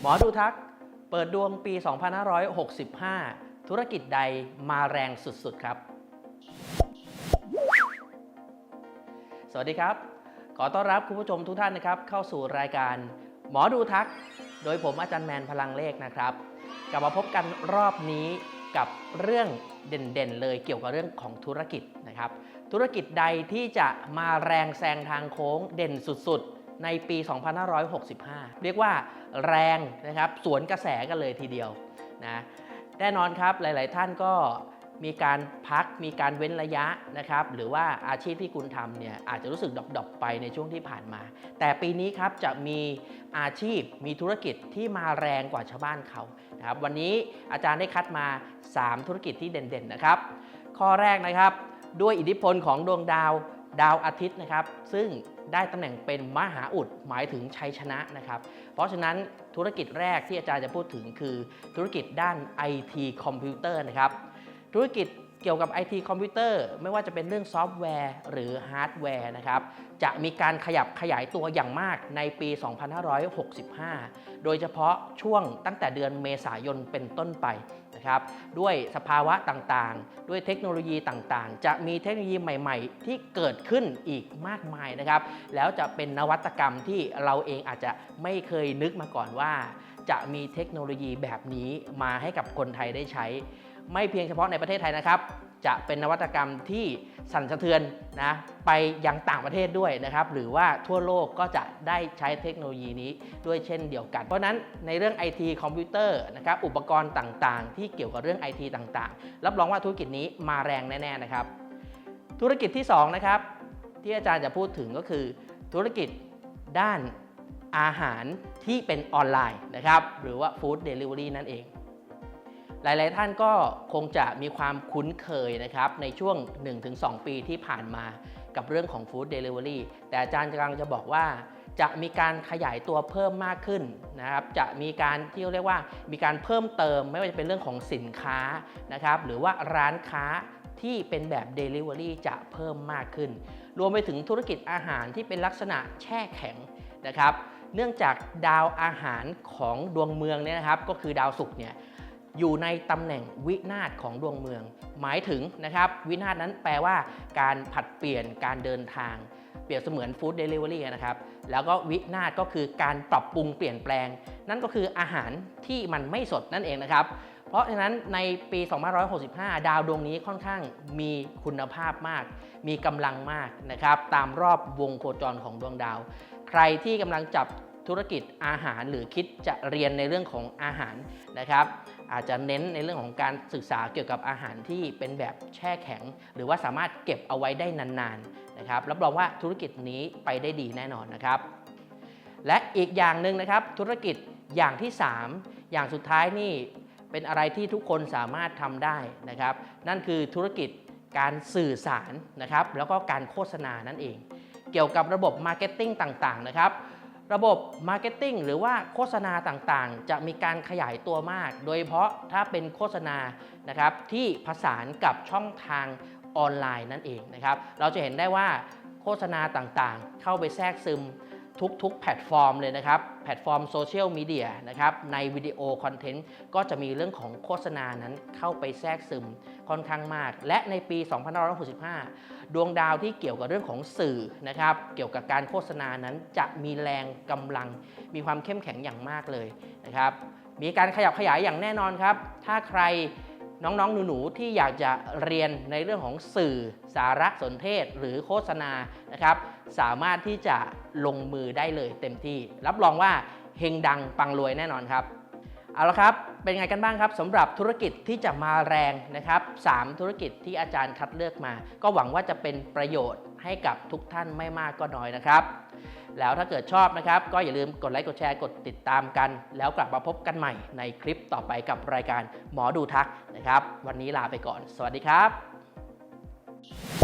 หมอดูทัก เปิดดวงปี 2565 ธุรกิจใดมาแรงสุดๆครับ สวัสดีครับ ขอต้อนรับคุณผู้ชมทุกท่านนะครับ เข้าสู่รายการ หมอดูทัก โดยผมอาจารย์แมนพลังเลขนะครับ กลับมาพบกันรอบนี้กับเรื่องเด่นๆ เลยเกี่ยวกับเรื่องของธุรกิจนะครับ ธุรกิจใดที่จะมาแรงแซงทางโค้งเด่นสุดๆ ในปี 2565 เรียกว่าแรงนะครับสวนกระแสกันเลยทีเดียวนะแน่นอนครับหลาย ๆ ท่านก็มีการพักมีการเว้นระยะนะครับ หรือว่าอาชีพที่คุณทำเนี่ยอาจจะรู้สึกดอปๆไปในช่วงที่ผ่านมา แต่ปีนี้ครับจะมีอาชีพมีธุรกิจที่มาแรงกว่าชาวบ้านเขานะครับวันนี้อาจารย์ได้คัดมา 3 ธุรกิจที่เด่นๆนะครับ ข้อแรกนะครับ ด้วยอิทธิพลของดวงดาว ดาวอาทิตย์นะครับ ซึ่งได้ตำแหน่งเป็นมหาอุดหมายถึงชัยชนะนะครับ เพราะฉะนั้นธุรกิจแรกที่อาจารย์จะพูดถึงคือธุรกิจด้าน IT คอมพิวเตอร์นะครับ ธุรกิจเกี่ยวกับ IT คอมพิวเตอร์ไม่ว่าจะเป็นเรื่องซอฟต์แวร์ หรือฮาร์ดแวร์นะครับ จะมีการขยับขยายตัวอย่างมากในปี 2565 โดยเฉพาะช่วงตั้งแต่เดือนเมษายนเป็นต้นไป นะครับด้วยสภาวะต่างๆ ด้วยเทคโนโลยีต่างๆ จะมีเทคโนโลยีใหม่ ๆ ที่เกิดขึ้นอีกมากมายนะครับ แล้วจะเป็นนวัตกรรมที่เราเองอาจจะไม่เคยนึกมาก่อนว่า จะมีเทคโนโลยีแบบนี้มาให้กับคนไทยได้ใช้ ไม่เพียงเฉพาะในประเทศไทยนะครับ จะเป็นนวัตกรรมที่สั่นสะเทือนนะไปยังต่างประเทศด้วยนะครับ หรือว่าทั่วโลกก็จะได้ใช้เทคโนโลยีนี้ด้วยเช่นเดียวกัน เพราะฉะนั้นในเรื่อง IT คอมพิวเตอร์นะครับอุปกรณ์ต่างๆ ที่เกี่ยวกับเรื่อง IT ต่างๆ รับรองว่าธุรกิจนี้มาแรงแน่ๆนะครับ ธุรกิจที่สองนะครับที่อาจารย์จะพูดถึงก็คือ ธุรกิจด้านอาหารที่เป็นออนไลน์นะครับ หรือว่าฟู้ดเดลิเวอรี่นั่นเอง หลาย ๆ ท่านก็คงจะมีความคุ้นเคยนะครับในช่วง 1-2 ปีที่ผ่านมากับเรื่องของ Food Delivery แต่อาจารย์กำลังจะบอกว่าจะมีการขยายตัวเพิ่มมากขึ้นนะครับ จะมีการที่เรียกว่ามีการเพิ่มเติมไม่ว่าจะเป็นเรื่องของสินค้านะครับ หรือว่าร้านค้าที่เป็นแบบ Delivery จะเพิ่มมากขึ้น รวมไปถึงธุรกิจอาหารที่เป็นลักษณะแช่แข็งนะครับ เนื่องจากดาวอาหารของดวงเมืองเนี่ยนะครับ ก็คือดาวศุกร์เนี่ย อยู่ในตำแหน่งวินาศของดวงเมือง หมายถึงนะครับวินาศนั้นแปลว่าการผัดเปลี่ยนการเดินทาง เปรียบเสมือนฟู้ดเดลิเวอรี่นะครับ แล้วก็วินาศก็คือการปรับปรุงเปลี่ยนแปลง นั่นก็คืออาหารที่มันไม่สดนั่นเองนะครับ เพราะฉะนั้นในปี 2565 ดาวดวงนี้ค่อนข้างมีคุณภาพมาก มีกำลังมากนะครับ ตามรอบวงโคจรของดวงดาว ใครที่กำลังจับธุรกิจอาหารหรือคิดจะเรียนในเรื่องของอาหารนะครับ อาจจะเน้นในเรื่องของการศึกษาเกี่ยวกับอาหารที่เป็นแบบแช่แข็ง หรือว่าสามารถเก็บเอาไว้ได้นานๆนะครับรับรองว่าธุรกิจนี้ไปได้ดีแน่นอนนะครับ และอีกอย่างหนึ่งนะครับ ธุรกิจอย่างที่ 3 อย่างสุดท้ายนี่เป็นอะไรที่ทุกคนสามารถทำได้นะครับ นั่นคือธุรกิจการสื่อสารนะครับ แล้วก็การโฆษณานั่นเอง เกี่ยวกับระบบมาร์เก็ตติ้งต่างๆนะครับ ระบบมาร์เก็ตติ้งหรือว่าโฆษณาต่างๆ จะมีการขยายตัวมาก โดยเฉพาะถ้าเป็นโฆษณานะครับที่ผสานกับช่องทางออนไลน์นั่นเองนะครับ เราจะเห็นได้ว่าโฆษณาต่างๆ เข้าไปแทรกซึม ทุกๆ แพลตฟอร์มเลยนะครับ แพลตฟอร์มโซเชียลมีเดียนะครับ ในวิดีโอคอนเทนต์ก็จะมีเรื่องของโฆษณานั้นเข้าไปแทรกซึมค่อนข้างมาก และในปี 2565 ดวงดาวที่เกี่ยวกับเรื่องของสื่อนะครับ เกี่ยวกับการโฆษณานั้นจะมีแรงกำลัง มีความเข้มแข็งอย่างมากเลยนะครับ มีการขยับขยายอย่างแน่นอนครับ ถ้าใคร น้องๆ หนูๆ ที่อยากจะเรียนในเรื่องของสื่อสารสนเทศหรือโฆษณานะครับ สามารถที่จะลงมือได้เลยเต็มที่ รับรองว่าเฮงดังปังรวยแน่นอนครับ เอาละครับ เป็นไงกันบ้างครับสำหรับธุรกิจที่จะมาแรงนะครับ3ธุรกิจที่อาจารย์คัดเลือกมา ก็หวังว่าจะเป็นประโยชน์ให้กับทุกท่านไม่มากก็น้อยนะครับ แล้วถ้าเกิดชอบนะครับ ก็อย่าลืมกดไลค์กดแชร์กดติดตามกัน แล้วกลับมาพบกันใหม่ในคลิปต่อไปกับรายการหมอดูทักนะครับ วันนี้ลาไปก่อน สวัสดีครับ